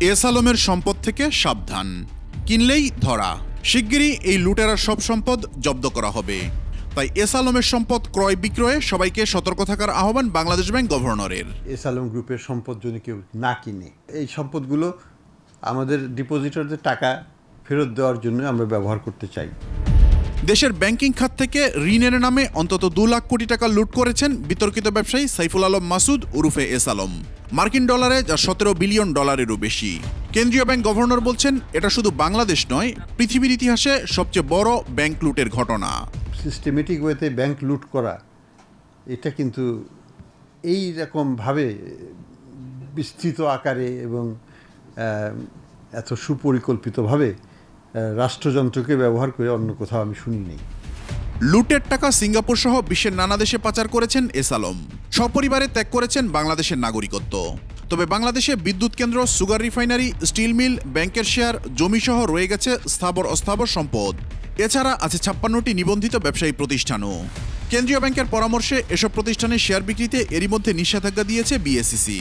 S আলমের সম্পদ থেকে সাবধান। কিনলেই ধরা। শিগগিরই এই লুটেরার সব সম্পদ জব্দ করা হবে। তাই এস আলমের সম্পদ ক্রয় বিক্রয়ে সবাইকে সতর্ক থাকার আহ্বান বাংলাদেশ ব্যাংক গভর্নরের। এস আলম গ্রুপের সম্পদ যদি কেউ না কিনে, এই সম্পদগুলো আমাদের ডিপোজিটরদের টাকা ফেরত দেওয়ার জন্য আমরা ব্যবহার করতে চাই। দেশের ব্যাংকিং খাত থেকে ঋণের নামে অন্তত দু লাখ কোটি টাকা লুট করেছেন বিতর্কিত ব্যবসায়ী সাইফুল আলম মাসুদ উরুফে এস আলম। মার্কিন ডলারে যা সতেরো বিলিয়ন ডলারেরও বেশি। কেন্দ্রীয় ব্যাংক গভর্নর বলছেন, এটা শুধু বাংলাদেশ নয়, পৃথিবীর ইতিহাসে সবচেয়ে বড় ব্যাংক লুটের ঘটনা। সিস্টেমেটিক ওয়েতে ব্যাংক লুট করা, এটা কিন্তু এই রকমভাবে বিস্তৃত আকারে এবং এত সুপরিকল্পিতভাবে রাষ্ট্রযন্ত্রকে ব্যবহার করে অন্য কোথাও আমি শুনি নেই লুটের টাকা সিঙ্গাপুর সহ বিশ্বের নানা দেশে পাচার করেছেন এস আলম। সপরিবারে ত্যাগ করেছেন বাংলাদেশের নাগরিকত্ব। তবে বাংলাদেশে বিদ্যুৎ কেন্দ্র, সুগার রিফাইনারি, স্টিল মিল, ব্যাংকের শেয়ার, জমিসহ রয়ে গেছে স্থাবর অস্থাবর সম্পদ। এছাড়া আছে ছাপ্পান্নটি নিবন্ধিত ব্যবসায়ী প্রতিষ্ঠানও। কেন্দ্রীয় ব্যাংকের পরামর্শে এসব প্রতিষ্ঠানের শেয়ার বিক্রিতে এরই মধ্যে নিষেধাজ্ঞা দিয়েছে বিএসইসি।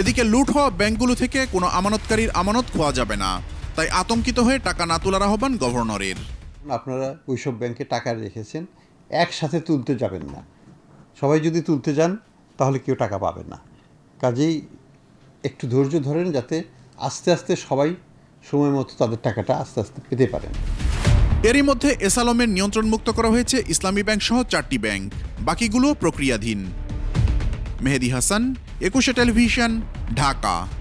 এদিকে লুট হওয়া ব্যাংকগুলো থেকে কোনো আমানতকারীর আমানত খোয়া যাবে না। তাই আতঙ্কিত হয়ে টাকা না তোলার আহ্বান গভর্নরের। আপনারা ওইসব ব্যাংকে টাকা রেখেছেন একসাথে তুলতে যাবেন না। সবাই যদি তুলতে যান তাহলে কেউ টাকা পাবে না। কাজেই একটু ধৈর্য ধরেন যাতে আস্তে আস্তে সবাই সময় মতো তাদের টাকাটা আস্তে আস্তে পেতে পারেন। এরই মধ্যে এস আলমের নিয়ন্ত্রণ মুক্ত করা হয়েছে ইসলামী ব্যাংক সহ চারটি ব্যাংক। বাকিগুলো প্রক্রিয়াধীন। মেহেদি হাসান একুশে টেলিভিশন ঢাকা।